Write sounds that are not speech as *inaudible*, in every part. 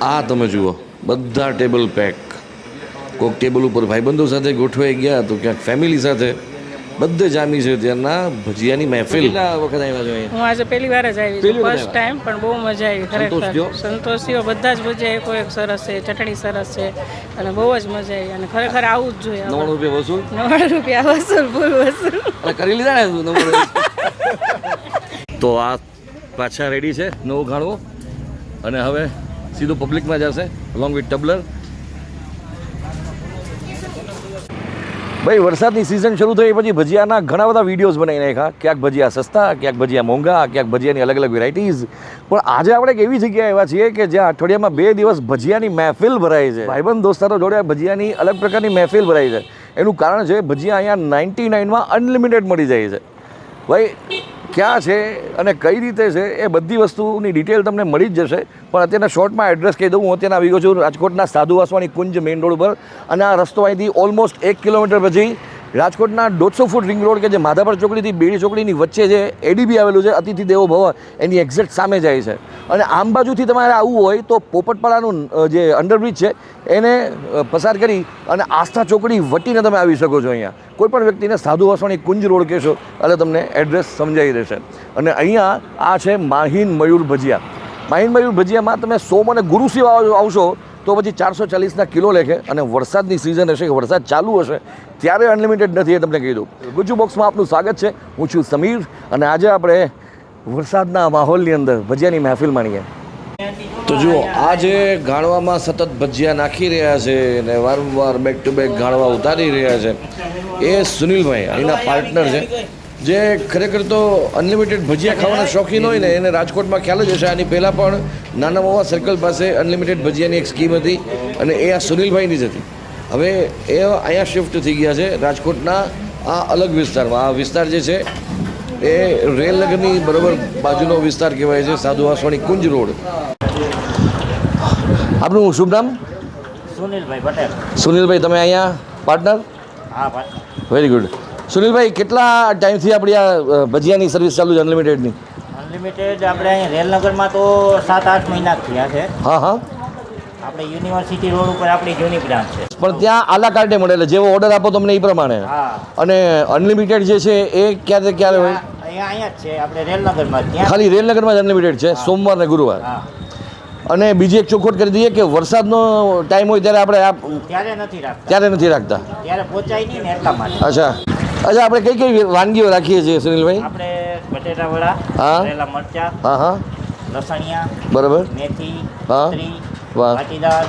આ તમે જુઓ બધા ટેબલ પેક. કોઈક ટેબલ ઉપર ભાઈબંધો સાથે ગોઠવાઈ ગયા તો ક્યાંક ફેમિલી સાથે. બધે જામી છે ત્યાંના ભજીયાની મહેફિલ. વખત આવ્યા છો હું આજે પહેલી વાર જ આવી છું. ફર્સ્ટ ટાઈમ પણ બહુ મજા આવી? ખરેખર. સંતોષ થયો બધા જ ભજીયા એકો એક સરસ છે ચટણી સરસ છે અને બહુ જ મજા આવી. અને ખરેખર આવું જ જોઈએ નવ રૂપિયા વસૂલ? નવ રૂપિયા વસૂલ ફૂલ વસૂલ. કરી લીધા ને નવ *laughs* તો આ પાછા રેડી છે નવું ઘાણવું. અને હવે સીધું પબ્લિકમાં જશે અલોંગ વિથ ટબલર ભાઈ, વરસાદની સિઝન શરૂ થઈ પછી ભજીયાના ઘણા બધા વિડીયોઝ બનાવી નાખ્યા. ક્યાંક ભજીયા સસ્તા, ક્યાંક ભજીયા મોંઘા, ક્યાંક ભજીયાની અલગ અલગ વેરાયટીઝ પણ આજે આપણે એક એવી જગ્યાએ એવા છીએ કે જ્યાં અઠવાડિયામાં બે દિવસ ભજીયાની મહેફિલ ભરાય છે. ભાઈબંધ દોસ્તારો જોડે ભજીયાની અલગ પ્રકારની મહેફિલ ભરાય છે. એનું કારણ છે ભજીયા અહીંયા નાઇન્ટી નાઇનમાં અનલિમિટેડ મળી જાય છે. ભાઈ ક્યાં છે અને કઈ રીતે છે એ બધી વસ્તુની ડિટેલ તમને મળી જ જશે. પણ અત્યારના શોર્ટમાં એડ્રેસ કહી દઉં, હું અત્યારે આવી ગયો છું રાજકોટના સાધુ વાસવાણી કુંજ મેઇન રોડ ઉપર. અને આ રસ્તો અહીંથી ઓલમોસ્ટ એક કિલોમીટર પછી રાજકોટના દોઢસો ફૂટ રિંગ રોડ કે જે માધાપર ચોકડીથી બેડી ચોકડીની વચ્ચે જે એડીબી આવેલું છે, અતિથિ દેવો ભવ, એની એક્ઝેક્ટ સામે જાય છે. અને આમ બાજુથી તમારે આવવું હોય તો પોપટપાડાનું જે અંડરબ્રિજ છે, એને પસાર કરી અને આસ્થા ચોકડી વટીને તમે આવી શકો છો અહીંયા. કોઈપણ વ્યક્તિને સાધુ વાસવાણી કુંજ રોડ કહેશો, એટલે તમને એડ્રેસ સમજાઈ રહેશે. અને અહીંયા આ છે માહીન મયુર ભજીયા. માહીન મયુર ભજીયામાં તમે સોમ અને ગુરુ આવશો તો પછી ચારસો ચાલીસના કિલો લેખે અને વરસાદની સિઝન હશે કે વરસાદ ચાલુ હશે, ત્યારે અનલિમિટેડ નથી એ તમને કહી દઉં. ગુજુ બોક્સમાં આપનું સ્વાગત છે. હું છું સમીર અને આજે આપણે વરસાદના માહોલની અંદર ભજીયાની મહેફિલ માણીએ. તો જુઓ, આજે ગાળવામાં સતત ભજીયા નાખી રહ્યા છે અને વારંવાર બેક ટુ બેક ગાણવા ઉતારી રહ્યા છે. એ સુનિલભાઈ, અહીંના પાર્ટનર છે. જે ખરેખર તો અનલિમિટેડ ભજીયા ખાવાના શોખીન હોય ને એને રાજકોટમાં ખ્યાલ જ હશે. આની પહેલાં પણ નાના મોવા સર્કલ પાસે અનલિમિટેડ ભજીયાની એક સ્કીમ હતી અને એ આ સુનિલભાઈની જ હતી. હવે એ અહીંયા શિફ્ટ થઈ ગયા છે. રાજકોટના આ અલગ વિસ્તારમાં. આ વિસ્તાર જે છે એ રેલનગરની બરોબર બાજુનો વિસ્તાર કહેવાય છે સાધુ વાસવાણી કુંજ રોડ. આપનું શુભ નામ? સુનિલભાઈ પટેલ. સુનિલભાઈ તમે અહીંયા પાર્ટનર હા વેરી ગુડ સુનિલભાઈ કેટલા ટાઈમથી આપણી આ ભજીયાની સર્વિસ ચાલુ છે અનલિમિટેડની અનલિમિટેડ આપણે અહીં રેલનગરમાં તો સાત આઠ મહિના થયા છે. હા હા. આપણે યુનિવર્સિટી રોડ ઉપર આપણી જૂની બ્રાન્ચ છે. પણ ત્યાં આલા કાર્ડે મળે એટલે જેવો ઓર્ડર આપો તમને એ પ્રમાણે. અને અનલિમિટેડ જે છે એ ક્યારે ક્યારે હોય? અહીંયા અહીંયા જ છે આપણે રેલનગરમાં ખાલી રેલનગરમાં જ અનલિમિટેડ છે સોમવાર ને ગુરુવાર. અને બીજી એક ચોખવટ કરી દઈએ કે વરસાદનો ટાઈમ હોય ત્યારે આપણે આ ત્યારે નથી રાખતા. ત્યારે નથી રાખતા. ત્યારે પહોંચાય નહીં ને એટલા માટે. અચ્છા. અચ્છા આપણે કઈ કઈ વાનગીઓ રાખીએ છીએ સુનિલભાઈ? આપણે બટેટા વડા હા. મરચા હા હા. લસણિયા બરાબર. મેથી હા. વાહ. વાટીદાર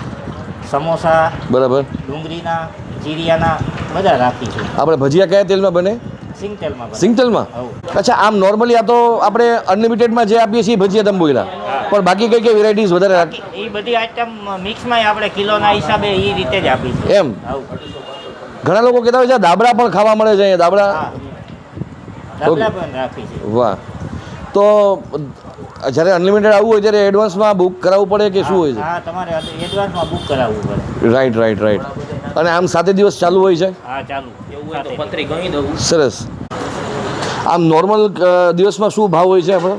સમોસા બરાબર. ડુંગળીના જીરિયાના બધા રાખીશું આપણે ભજીયા કયા તેલમાં બને? સિંગ તેલમાં સિંગતેલમાં? અચ્છા આમ નોર્મલી આ તો આપણે અનલિમિટેડમાં જે આપીએ છીએ ભજીયા તમે પણ બાકી કઈ કઈ વેરાયટીઝ વધારે રાખ એ બધી આઈટમ મિક્સમાં આપણે કિલોના હિસાબે એ રીતે જ આપીએ એમ. ઘણા લોકો કહેતા હોય છે દાબરા પણ ખાવા મળે છે અહીંયા છે. વાહ. તો જ્યારે અનલિમિટેડ આવવું હોય ત્યારે એડવાન્સમાં બુક કરાવવું પડે કે શું હોય છે? તમારે એડવાન્સમાં બુક કરાવવું પડે. રાઈટ રાઈટ રાઈટ અને આમ સાતે દિવસ ચાલુ હોય છે? હા ચાલુ. એવું હોય તો પત્રી ગણી દઉં. સરસ. આમ નોર્મલ દિવસમાં શું ભાવ હોય છે આપણો?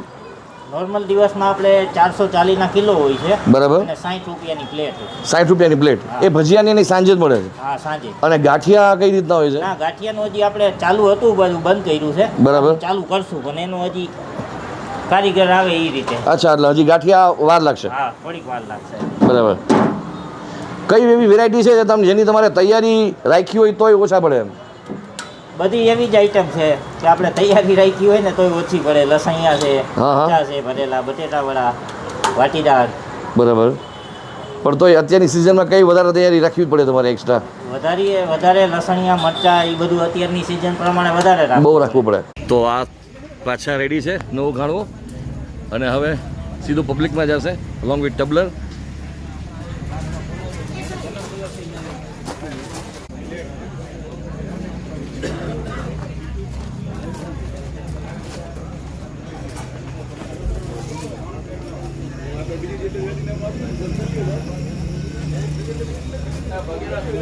નોર્મલ દિવસમાં આપણે ચારસો ચાલીસના કિલો હોય છે. બરાબર. અને સાઠ રૂપિયાની પ્લેટ સાઠ રૂપિયાની પ્લેટ એ ભજીયાની એની સાંજે જ મળે છે? હા સાંજે. અને ગાંઠિયા કઈ રીતના હોય છે? ના ગાંઠિયાનું હજી આપણે ચાલુ હતું બધું બંધ કર્યું છે. બરાબર. ચાલુ કરશું પણ એનું હજી કારીગર આવે એ રીતે. અચ્છા એટલે હજી ગાંઠિયા વાર લાગશે? હા થોડીક વાર લાગશે. બરાબર. કઈ એવી વેરાયટી છે જે તમે જેની તમારે તૈયારી રાખી હોય તોય ઓછા પડે એમ? બધી એવી જ આઈટમ છે કે આપણે તૈયારી રાખી હોય ને તોય ઓછી પડે. લસણિયા છે હા, હા. છે ભરેલા બટેટા વડા વાટીદાર. બરાબર. પણ તોય અત્યારની સિઝનમાં કઈ વધારે તૈયારી રાખવી પડે તમારે એક્સ્ટ્રા વધારે વધારે લસણિયા મરચા એ બધું અત્યારની સિઝન પ્રમાણે વધારે બહુ રાખવું પડે. તો આ પાછા રેડી છે નવું ઘાણવું અને હવે સીધું પબ્લિકમાં જશે અલોંગ વિથ ટબલર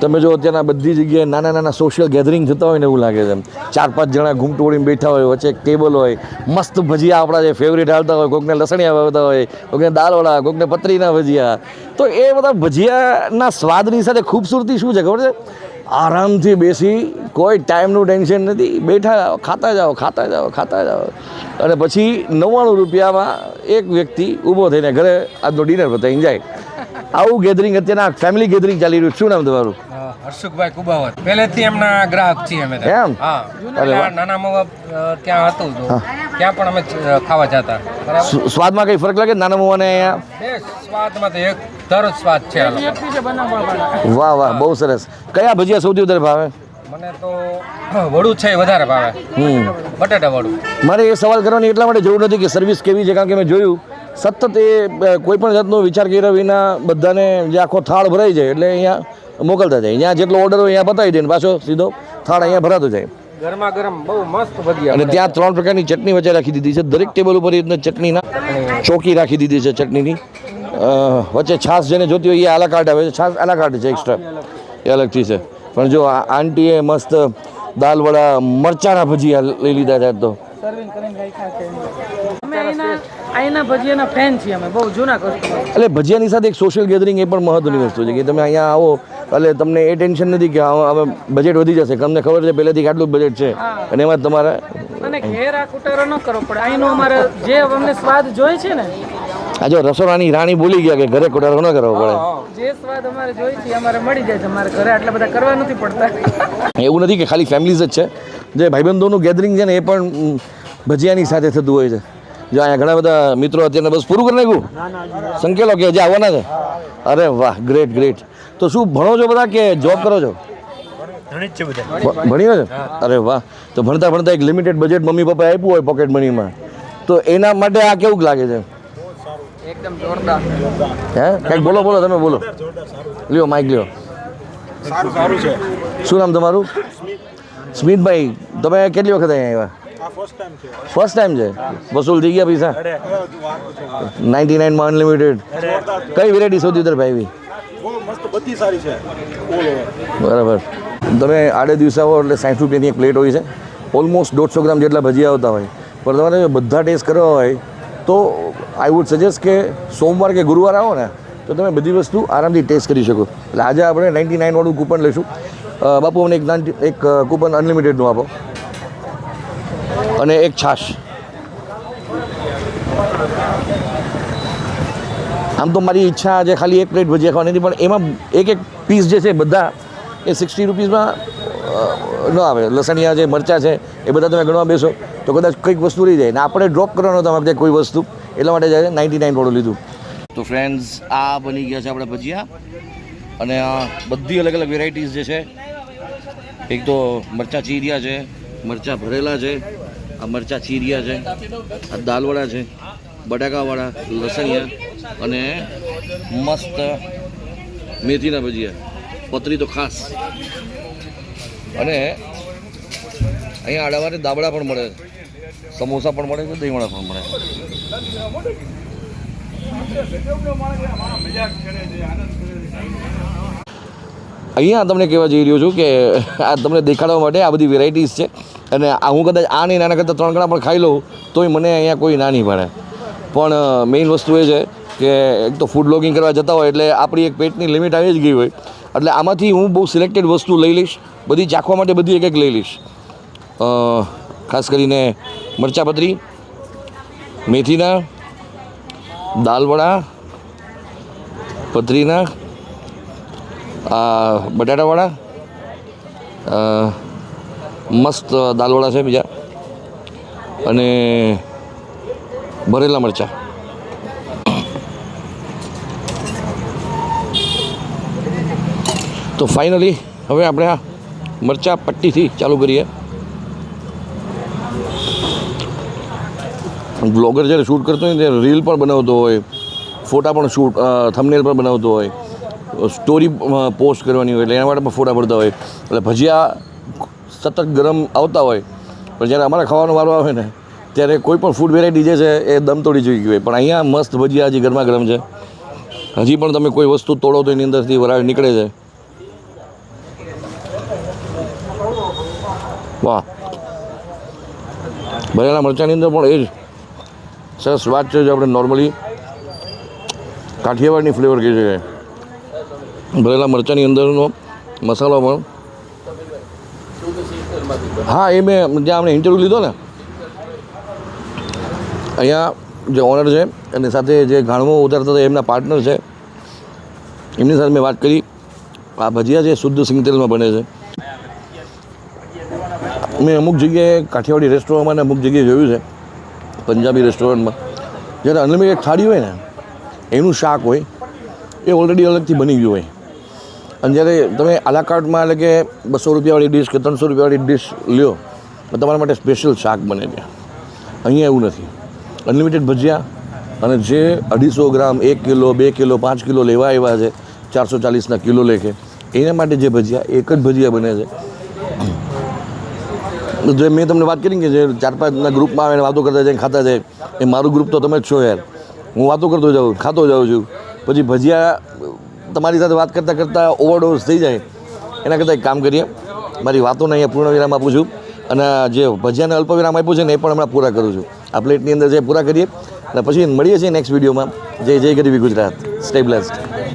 તમે જો અત્યારના બધી જગ્યાએ નાના નાના સોશિયલ ગેધરિંગ થતા હોય ને એવું લાગે છે ચાર પાંચ જણા ઘૂમટોળીને બેઠા હોય, વચ્ચે એક ટેબલ હોય, મસ્ત ભજીયા આપણા જે ફેવરેટ હાલતા હોય કોઈકને લસણિયા વાવતા હોય કોઈકને દાળવાળા કોઈકને પતરીના ભજીયા. તો એ બધા ભજીયાના સ્વાદની સાથે ખૂબસૂરતી શું છે ખબર છે? આરામથી બેસી કોઈ ટાઈમનું ટેન્શન નથી. બેઠા જાઓ ખાતા જાઓ ખાતા જાઓ ખાતા જાઓ. અને પછી નવ્વાણું રૂપિયામાં એક વ્યક્તિ ઊભો થઈને ઘરે આજનો ડિનર પતાવીને જાય. આવું ગેધરિંગ અત્યારના ફેમિલી ગેધરિંગ ચાલી રહ્યું શું નામ તમારું? હર્ષુકભાઈ કુબાવત. પહેલેથી એમના ગ્રાહક છીએ અમે એમ? નાના મોવા ત્યાં હતું ત્યાં પણ અમે ખાવા જતા. સ્વાદમાં કઈ ફરક લાગે નાના મોવાને અહીંયા? સ્વાદમાં તો એક તર સ્વાદ છે વાહ વાહ બહુ સરસ. કયા ભજીયા સૌથી વધારે ભાવે? મને તો વડું છે વધારે ભાવે. બટાટા વડું. મારે એ સવાલ કરવાની એટલા માટે જરૂર નથી કે સર્વિસ કેવી છે? કારણ કે મેં જોયું સતત એ કોઈપણ જાતનો વિચાર કર્યા વિના બધાને જે આખો થાળ ભરાઈ જાય એટલે અહીંયા મોકલતા જાય. અહીંયા જેટલો ઓર્ડર હોય અહીંયા બતાવી દે ને પાછો સીધો થાળ અહીંયા ભરાતો જાય. ગરમા ગરમ બહુ મસ્ત ભજીયા અને ત્યાં ત્રણ પ્રકારની ચટણી વચ્ચે રાખી દીધી છે. દરેક ટેબલ ઉપર એ ચટણીના ચોકી રાખી દીધી છે ચટણીની. વચ્ચે છાશ જેને જોતી હોય એ આલા કાર્ડ આવે છે. છાશ આલા કાર્ડ છે એક્સ્ટ્રા એ અલગથી છે. પણ જો આ આંટીએ મસ્ત દાલવડા મરચાના ભજીયા લઈ લીધા છે તો. અહીંના ભજીયાના ફેન છીએ અમે બહુ જૂના કસ્ટમર એટલે ભજીયાની સાથે એક સોશિયલ ગેધરિંગ એ પણ મહત્વની વસ્તુ છે કે તમે અહીંયા આવો એટલે તમને એ ટેન્શન નથી કે હવે બજેટ વધી જશે. તમને ખબર છે પહેલેથી આટલું બજેટ છે. અને એમાં તમારે અને ઘેર આ કુટારો ન કરવો પડે. અહીંનો અમારે જે અમને સ્વાદ જોઈએ છે ને આ જો રસોડાની રાણી ભૂલી ગયા કે ઘરે કોટારો ન કરવો પડે. જે સ્વાદ અમારે જોઈએ છે અમારે મળી જાય છે અમારે ઘરે. આટલા બધા કરવા નથી પડતા. *laughs* એવું નથી કે ખાલી ફેમિલીઝ જ છે. જે ભાઈબંધોનું ગેધરિંગ છે ને એ પણ ભજીયાની સાથે થતું હોય છે. જો અહીંયા ઘણા બધા મિત્રો અત્યારે બસ પૂરું કરી નાખ્યું? સંકેલો કે હજી આવવાના છે? અરે વાહ ગ્રેટ ગ્રેટ તો શું ભણો છો બધા કે જોબ કરો છો? ભણ્યો છે અરે વાહ. તો ભણતા ભણતા એક લિમિટેડ બજેટ મમ્મી પપ્પાએ આપ્યું હોય પોકેટ મનીમાં તો એના માટે આ કેવું લાગે છે? એકદમ જોરદાર. હે? કંઈક બોલો બોલો તમે બોલો. લ્યો માઇક લ્યો. સારું સારું છે. શું નામ તમારું? સ્મિતભાઈ તમે કેટલી વખત અહીંયા આવ્યા? ફર્સ્ટ ટાઈમ છે. વસૂલ થઈ ગયા પૈસા? નાઇન્ટી નાઇનમાં અનલિમિટેડ કઈ વેરાયટી સૌથી ઉધર ભાઈ બધી સારી છે. બરાબર. તમે આડે દિવસે આવો એટલે સાઠ રૂપિયાની એક પ્લેટ હોય છે. ઓલમોસ્ટ દોઢસો ગ્રામ જેટલા ભજીયા આવતા હોય. પણ તમારે બધા ટેસ્ટ કરવા હોય તો આઈ વુડ સજેસ્ટ કે સોમવાર કે ગુરુવાર આવો ને તો તમે બધી વસ્તુ આરામથી ટેસ્ટ કરી શકો. એટલે આજે આપણે નાઇન્ટી નાઇનવાળું કૂપન લઈશું. બાપુ અમને એક 90 એક કૂપન અનલિમિટેડનું આપો. અને એક છાશ. આમ તો મારી ઈચ્છા છે, ખાલી એક પ્લેટ ભજીયા ખાવાની હતી, પણ એમાં એક એક પીસ જે છે, બધા એ સિક્સટી રૂપીસમાં ન આવે. લસણિયા છે, મરચાં છે, એ બધા તમે ગણવા બેસો, તો કદાચ કંઈક વસ્તુ રહી જાય. ને આપણે ડ્રોપ કરવાનો હતો આપણે કોઈ વસ્તુ. એટલા માટે જાય નાઇન્ટી નાઇન વાળું લીધું. તો ફ્રેન્ડ્સ આ બની ગયા છે આપણે ભજીયા. અને બધી અલગ અલગ વેરાયટીઝ જે છે, એક તો મરચાં ચીરિયા છે, મરચાં ભરેલા છે આ મરચાં ચીરિયા છે, આ દાલવડા છે, બટાકાવાળા, લસણિયા અને મસ્ત મેથીના ભજીયા. પતરી તો ખાસ. અને અહીંયા આડાવાને દાબડા પણ મળે સમોસા પણ મળે છે, દહીંવડા પણ મળે અહીંયા તમને કહેવા જઈ રહ્યો છું કે આ તમને દેખાડવા માટે આ બધી વેરાયટીઝ છે. અને હું કદાચ આ નહીં, નાના કરતાં ત્રણ ગણા પણ ખાઈ લઉં, તોય મને અહીંયા કોઈ ના નહીં પડે પણ મેઇન વસ્તુ એ છે કે એક તો ફૂડ બ્લોગિંગ કરવા જતા હોય એટલે આપણી એક પેટની લિમિટ આવી જ ગઈ હોય. એટલે આમાંથી હું બહુ સિલેક્ટેડ વસ્તુ લઈ લઈશ, બધી ચાખવા માટે બધી એક એક લઈ લઈશ. ખાસ કરીને મરચા પતરી, મેથીના દાલવડા પતરીના બટાટાવાળા મસ્ત દાલવડા છે બીજા. અને ભરેલા મરચાં. તો ફાઇનલી હવે આપણે આ મરચાં પટ્ટીથી ચાલુ કરીએ. બ્લોગર જ્યારે શૂટ કરતો હોય ત્યારે રીલ પણ બનાવતો હોય, ફોટા પણ શૂટ થમનેલ પણ બનાવતો હોય. સ્ટોરી પોસ્ટ કરવાની હોય એટલે એના માટે પણ ફોટા પડતા હોય. એટલે ભજીયા સતત ગરમ આવતા હોય, પણ જ્યારે અમારે ખાવાનો વારો આવે ને, ત્યારે કોઈ પણ ફૂડ વેરાયટી જે છે એ દમ તોડી ચૂકી હોય. પણ અહીંયા મસ્ત ભજીયા હજી ગરમા ગરમ છે. હજી પણ તમે કોઈ વસ્તુ તોડો તો એની અંદરથી વરાળ નીકળે છે. વાહ. ભરેલા મરચાંની અંદર પણ એ જ સરસ વાત છે જે આપણે નોર્મલી કાઠિયાવાડની ફ્લેવર કહી શકાય. ભરેલા મરચાંની અંદરનો મસાલો પણ હા, એ મેં જ્યાં આપણે ઇન્ટરવ્યૂ લીધો ને, અહીંયા જે ઓનર છે, એની સાથે જે ઘાણવો ઉતારતા હતા, એમના પાર્ટનર છે. એમની સાથે મેં વાત કરી. આ ભજીયા છે, શુદ્ધ સિંગતેલમાં બને છે. મેં અમુક જગ્યાએ કાઠિયાવાડી રેસ્ટોરન્ટમાં અમુક જગ્યાએ જોયું છે, પંજાબી રેસ્ટોરન્ટમાં જ્યારે અનલિમિટેડ થાળી હોય ને, એનું શાક હોય, એ ઓલરેડી અલગથી બની ગયું હોય. અને જ્યારે તમે આલાકાર્ટમાં એટલે કે બસો રૂપિયાવાળી ડીશ કે ત્રણસો રૂપિયાવાળી ડીશ લ્યો તમારા માટે સ્પેશિયલ શાક બને ત્યાં. અહીંયા એવું નથી. અનલિમિટેડ ભજીયા અને જે અઢીસો ગ્રામ, એક કિલો, બે કિલો, પાંચ કિલો લેવા આવ્યા છે, ચારસો ચાલીસના કિલો લેખે, એના માટે જે ભજીયા, એક જ ભજીયા બને છે. જે મેં તમને વાત કરી કે જે ચાર પાંચના ગ્રુપમાં આવે વાતો કરતા જાય ખાતા જાય, એ મારું ગ્રુપ તો તમે જ છો યાર. હું વાતો કરતો જાઉં, ખાતો જાઉં છું. પછી ભજીયા તમારી સાથે વાત કરતાં કરતાં ઓવરડોઝ થઈ જાય. એના કરતાં એક કામ કરીએ. મારી વાતોને અહીંયા પૂર્ણ વિરામ આપું છું. અને જે ભજીયાને અલ્પ વિરામ આપ્યું છે ને એ પણ હમણાં પૂરા કરું છું. આ પ્લેટની અંદર જે પૂરા કરીએ. અને પછી મળીએ છીએ નેક્સ્ટ વિડીયોમાં જય જય ગરીબી ગુજરાત. Stay blessed